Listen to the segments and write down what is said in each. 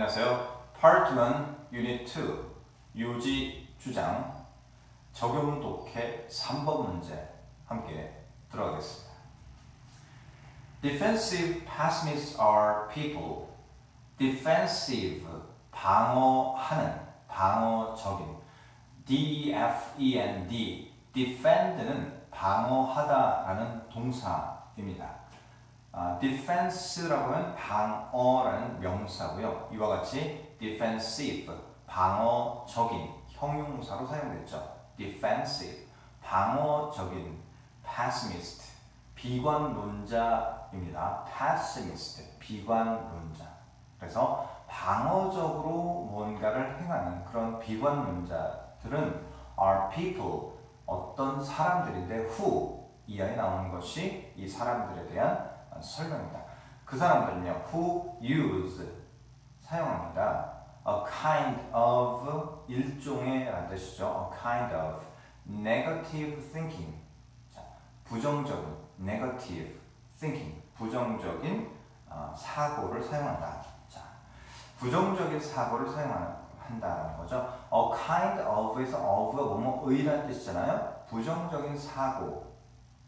안녕하세요. 1 Unit 2 유지 주장 적용 독해 3번 문제 함께 들어가겠습니다. Defensive pessimists are people. Defensive 방어하는 방어적인 D-E-F-E-N-D defend는 방어하다라는 동사입니다. 아, defense라고 하면 방어라는 명사고요. 이와 같이 defensive 방어적인 형용사로 사용됐죠. defensive 방어적인 pessimist 비관론자입니다. pessimist 비관론자. 그래서 방어적으로 뭔가를 행하는 그런 비관론자들은 are people 어떤 사람들인데 who 이하에 나오는 것이 이 사람들에 대한 설명입니다. 그 사람들은요, who use 사용합니다. a kind of 일종의 라는 뜻이죠. a kind of negative thinking 자, 부정적인 negative thinking 부정적인 어, 사고를 사용한다. 자, 부정적인 사고를 사용한다는 거죠. a kind of에서 of가 뭐뭐의라는 뜻이잖아요. 부정적인 사고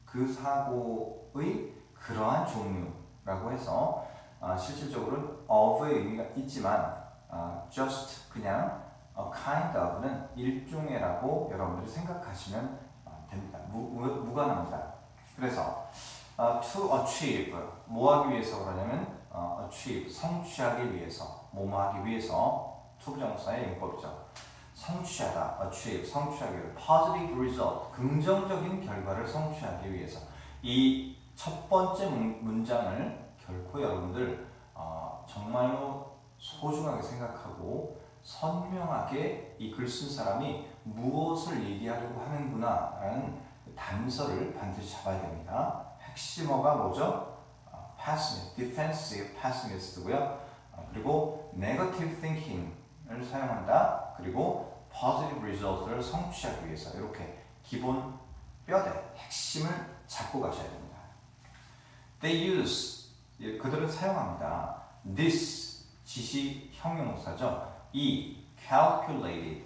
그 사고의 그러한 종류라고 해서 어, 실질적으로는 of의 의미가 있지만 어, just 그냥 a kind of는 일종의라고 여러분들이 생각하시면 어, 됩니다. 무, 무, 무 관합니다. 그래서 어, to achieve 뭐 하기 위해서 그러냐면 어, achieve 성취하기 위해서 뭐뭐 하기 위해서 투부정사의 용법이죠. 성취하다, achieve, 성취하기 위해 positive result, 긍정적인 결과를 성취하기 위해서 이 첫 번째 문 장을 결코 여러분들 어, 정말로 소중하게 생각하고 선명하게 이 글 쓴 사람이 무엇을 얘기하려고 하는구나 라는 단서를 반드시 잡아야 됩니다. 핵심어가 뭐죠? 어, pessimist, defensive pessimist고요. 어, 그리고 negative thinking을 사용한다. 그리고 positive result를 성취하기 위해서 이렇게 기본 뼈대 핵심을 잡고 가셔야 됩니다. They use 그들은 사용합니다. This 지시 형용사죠. 이 calculated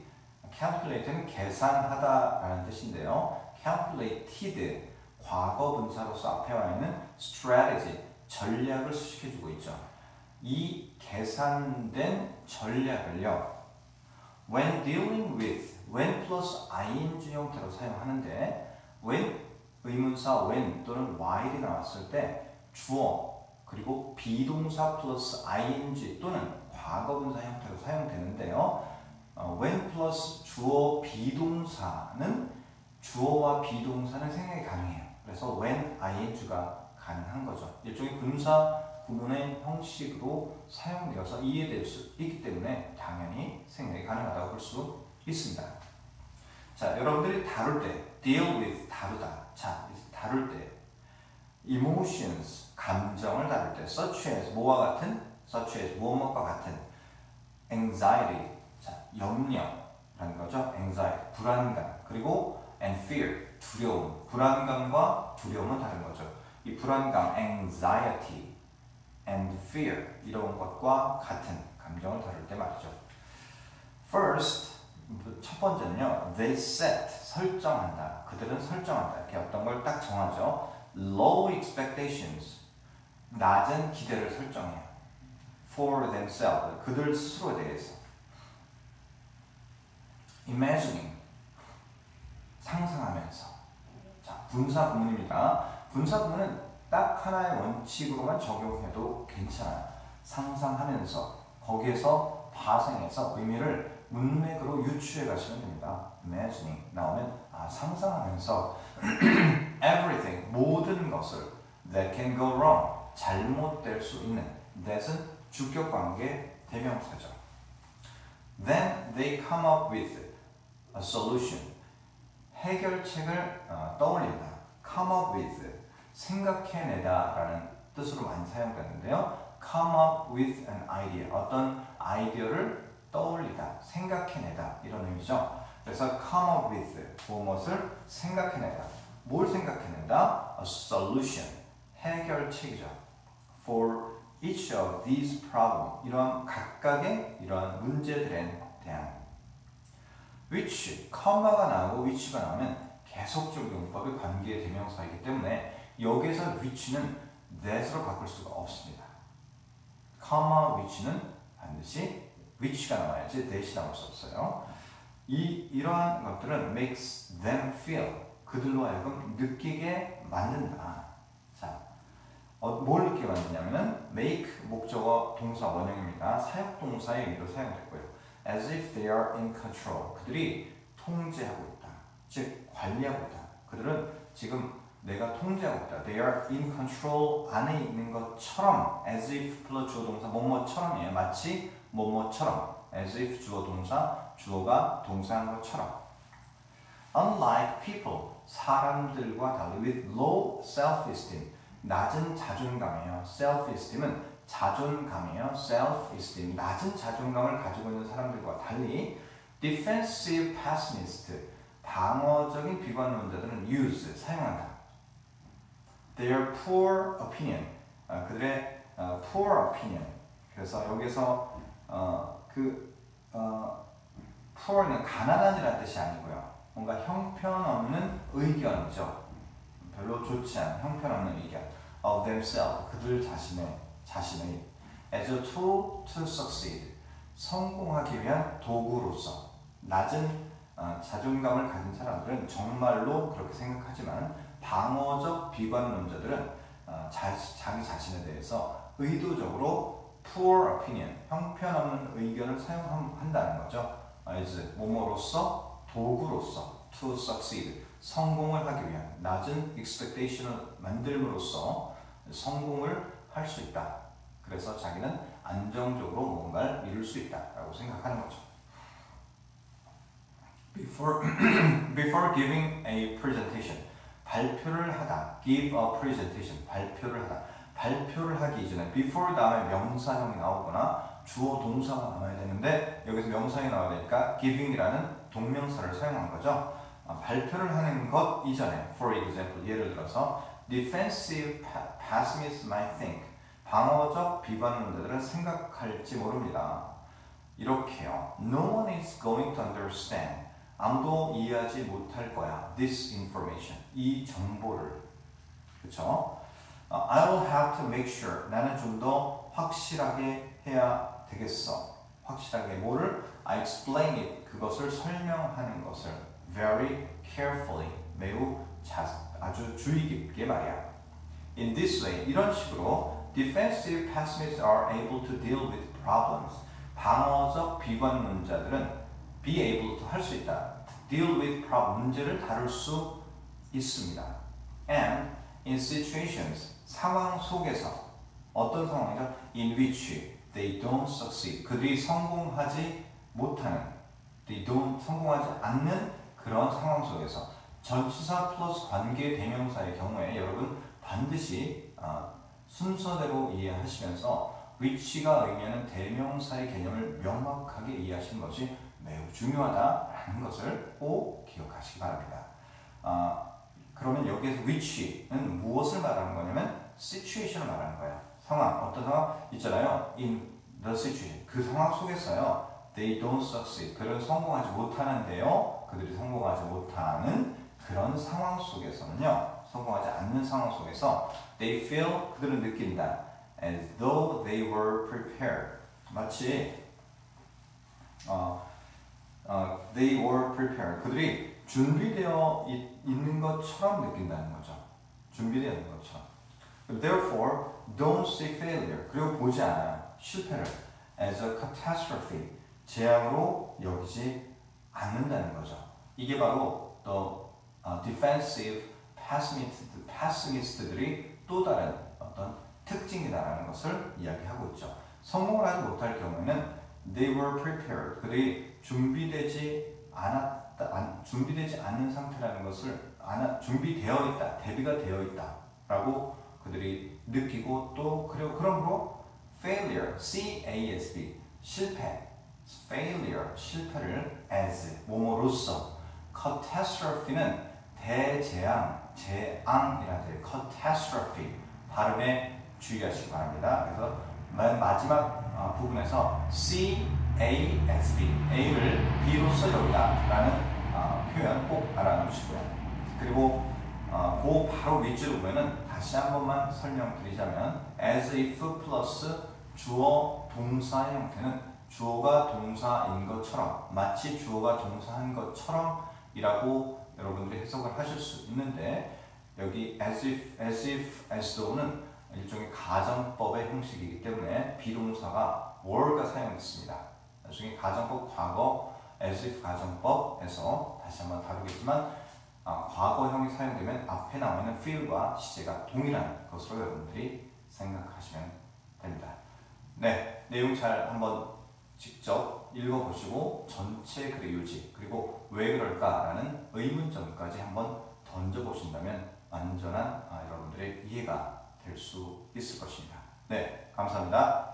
calculate는 계산하다라는 뜻인데요. calculated 과거 분사로서 앞에 와 있는 strategy 전략을 수식해 주고 있죠. 이 계산된 전략을요. When dealing with when plus ing 형태로 사용하는데 when 의문사 when 또는 while이 나왔을 때 주어 그리고 비동사 플러스 ing 또는 과거분사 형태로 사용되는데요. 어, when 플러스 주어 비동사는 주어와 비동사는 생략이 가능해요. 그래서 when ing가 가능한 거죠. 일종의 분사 구문의 형식으로 사용되어서 이해될 수 있기 때문에 당연히 생략이 가능하다고 볼 수 있습니다. 자, 여러분들이 다룰 때 deal with 다루다. 자, 다룰 때 emotions 감정을 다룰 때 such as 뭐와 같은 such as 무엇과 같은 anxiety 자, 염려라는 거죠. anxiety 불안감 그리고 and fear 두려움 불안감과 두려움은 다른 거죠. 이 불안감 anxiety and fear 이런 것과 같은 감정을 다룰 때 말이죠. First 첫 번째는요. They set 설정한다. 그들은 설정한다. 이렇게 어떤 걸 딱 정하죠. Low expectations 낮은 기대를 설정해요. For themselves 그들 스스로에 대해서. Imagining 상상하면서. 자 분사 구문입니다. 분사 구문은 딱 하나의 원칙으로만 적용해도 괜찮아요. 상상하면서 거기에서 파생해서 의미를 문맥으로 유추해 가시면 됩니다. imagining 나오면 아, 상상하면서 everything 모든 것을 that can go wrong 잘못될 수 있는 that은 주격 관계 대명사죠. Then they come up with a solution 해결책을 어, 떠올린다. come up with 생각해내다라는 뜻으로 많이 사용되는데요. come up with an idea 어떤 아이디어를 떠올리다, 생각해내다 이런 의미죠. 그래서 come up with 무엇을 생각해내다. 뭘 생각해낸다? A solution 해결책이죠. For each of these problem 이러한 각각의 이러한 문제들에 대한 which 컴마가 나오고 which가 나오면 계속적 용법의 관계 대명사이기 때문에 여기에서 which는 that으로 바꿀 수가 없습니다. 컴마 which는 반드시 which가 나와야지 that이 나올 수 없어요. 이 이러한 것들은 makes them feel 그들로 하여금 느끼게 만든다. 자, 어, 뭘 느끼게 만드냐면은 make 목적어 동사 원형입니다. 사역 동사의 의미로 사용됐고요. as if they are in control. 그들이 통제하고 있다. 즉 관리하고 있다. 그들은 지금 내가 통제하고 있다. They are in control 안에 있는 것처럼 as if 플러스 주어 동사 뭐뭐처럼이에요. 마치 뭐뭐처럼 as if 주어 동사 주어가 동사한 것처럼 unlike people 사람들과 달리 with low self-esteem 낮은 자존감이에요. self-esteem은 자존감이에요. self-esteem 낮은 자존감을 가지고 있는 사람들과 달리 defensive pessimist 방어적인 비관론자들은 use 사용한다. Their poor opinion 아, 그들의 어, poor opinion 그래서 여기서 어, 그 어, poor는 가난한이라는 뜻이 아니고요. 뭔가 형편없는 의견이죠. 별로 좋지 않은 형편없는 의견 of themselves 그들 자신의 자신의 as a tool to succeed 성공하기 위한 도구로서 낮은 어, 자존감을 가진 사람들은 정말로 그렇게 생각하지만 방어적 비관론자들은 어, 자, 자기 자신에 대해서 의도적으로 poor opinion 형편없는 의견을 사용한다는 거죠. as 뭐뭐로서 도구로서 to succeed 성공을 하기 위한 낮은 expectation을 만들므로써 성공을 할 수 있다. 그래서 자기는 안정적으로 뭔가를 이룰 수 있다라고 생각하는 거죠. Before before giving a presentation 발표를 하다 give a presentation 발표를 하다 발표를 하기 이전에 before 다음에 명사형이 나오거나 주어 동사가 나와야 되는데 여기서 명사형이 나와야 되니까 giving이라는 동명사를 사용한 거죠. 아, 발표를 하는 것 이전에 for example 예를 들어서 defensive pessimists might think 방어적 비관론자들은 생각할지 모릅니다. 이렇게요. No one is going to understand. 아무도 이해하지 못할 거야. This information. 이 정보를. 그쵸? 어, I'll have to make sure. 나는 좀 더 확실하게 해야 되겠어. 확실하게 뭐를? I explain it. 그것을 설명하는 것을 very carefully. 매우 자, 아주 주의 깊게 말이야. In this way, 이런 식으로 defensive pessimists are able to deal with problems. 방어적 비관론자들은 be able to 할 수 있다. deal with problem 문제를 다룰 수 있습니다. And in situations 상황 속에서 어떤 상황이죠? In which they don't succeed. 그들이 성공하지 못하는 they don't 성공하지 않는 그런 상황 속에서 전치사 플러스 관계 대명사의 경우에 여러분 반드시 어, 순서대로 이해하시면서 which가 의미하는 대명사의 개념을 명확하게 이해하시는 것이 매우 중요하다라는 것을 꼭 기억하시기 바랍니다. 어, 그러면 여기에서 which는 무엇을 말하는 거냐면 situation을 말하는 거예요. 상황, 어떤 상황 있잖아요. in the situation. 그 상황 속에서요. they don't succeed. 그들은 성공하지 못하는데요. 그들이 성공하지 못하는 그런 상황 속에서는요. 성공하지 않는 상황 속에서 they feel 그들은 느낀다. as though they were prepared. 마치 어, 어, they were prepared. 그들이 준비되어 있, 있는 것처럼 느낀다는 거죠. 준비되어 있는 것처럼. Therefore, don't see failure. 그리고 보지 않아요. 실패를 as a catastrophe. 재앙으로 여기지 않는다는 거죠. 이게 바로 the uh, defensive pessimist, pessimist들이 또 다른 어떤 특징이다라는 것을 이야기하고 있죠. 성공을 하지 못할 경우에는 they were prepared. 그들이 준비되지 않았다, 안, 준비되지 않는 상태라는 것을 안, 준비되어 있다, 대비가 되어 있다라고 그들이 느끼고 또 그리고 그러므로 failure, C-A-S-B 실패, failure 실패를 as 뭐뭐로서 catastrophe는 대재앙, 재앙이라는 뜻 catastrophe 발음에 주의하시기 바랍니다. 그래서 맨 마지막 어, 부분에서 C, A, S, B, A를 B로 써 여기다라는 어, 표현 꼭 알아놓으시고요. 그리고 어, 그 바로 윗줄을 보면은 다시 한 번만 설명드리자면 as if 플러스 주어 동사의 형태는 주어가 동사인 것처럼 마치 주어가 동사한 것처럼 이라고 여러분들이 해석을 하실 수 있는데 여기 as if, as if, as though는 일종의 가정법의 형식이기 때문에 비동사가 were가 사용됐습니다. 나중에 가정법 과거 as if 가정법에서 다시 한번 다루겠지만 아, 과거형이 사용되면 앞에 나와 있는 feel과 시제가 동일한 것으로 여러분들이 생각하시면 됩니다. 네, 내용 잘 한번 직접 읽어보시고 전체 글의 유지 그리고 왜 그럴까라는 의문점까지 한번 던져보신다면 완전한 아, 여러분들의 이해가 될 수 있을 것입니다. 네, 감사합니다.